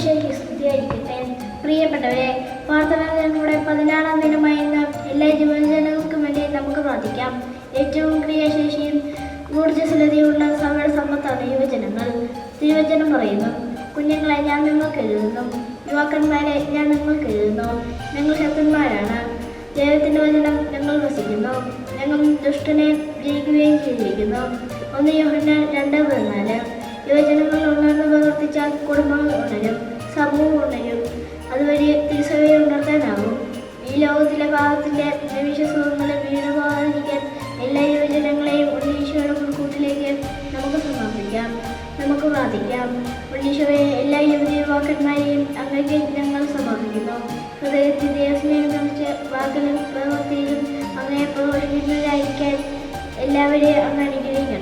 ഈശോയ്ക്ക് സ്തുതിയായിരിക്കട്ടെ. പ്രിയപ്പെട്ടവരെ പ്രാർത്ഥനകളുടെ പതിനാറാം ദിനമായ ഇന്ന് എല്ലാ ജീവജനങ്ങൾക്കും വേണ്ടി നമുക്ക് പ്രാർത്ഥിക്കാം. ഏറ്റവും ക്രിയാശേഷിയും ഊർജസ്വലതയുള്ള സമയ സമ്പത്താണ് യുവജനങ്ങൾ. ദൈവജനം പറയുന്നു കുഞ്ഞുങ്ങളെ ഞാൻ നിങ്ങൾക്ക് എഴുതുന്നു. യുവാക്കന്മാരെ ഞാൻ നിങ്ങൾക്ക് എഴുതുന്നു. ഞങ്ങൾ ശക്തന്മാരാണ് ദൈവത്തിന്റെ വചനം ഞങ്ങൾ വസിക്കുന്നു. ഞങ്ങൾ ദുഷ്ടനെ ജയിക്കുകയും ചെയ്തിരിക്കുന്നു. ഒന്ന് യോഹന രണ്ട് പതിനാല്. യുവജനങ്ങൾ ഉണർന്നു പാപത്തിന്റെ നിമിഷസുഖങ്ങളെ വീണുപോകാതിരിക്കാൻ എല്ലാ യുവജനങ്ങളെയും ഉണ്ണീശോയുടെ മുൻകൂട്ടിലേക്ക് നമുക്ക് സമർപ്പിക്കാം നമുക്ക് പ്രാർത്ഥിക്കാം. ഉണ്ണീശോയെ എല്ലാ യുവതി യുവാക്കന്മാരെയും അങ്ങേക്ക് ഞങ്ങൾ സമർപ്പിക്കുന്നു ഹൃദയത്തിന്റെ സ്നേഹം നിറച്ച് വാക്കിലും പ്രവൃത്തിയിലും അങ്ങനെ പ്രവർത്തിക്കുന്നവരായിരിക്കാൻ എല്ലാവരെയും അങ്ങ് അനുഗ്രഹിക്കണം.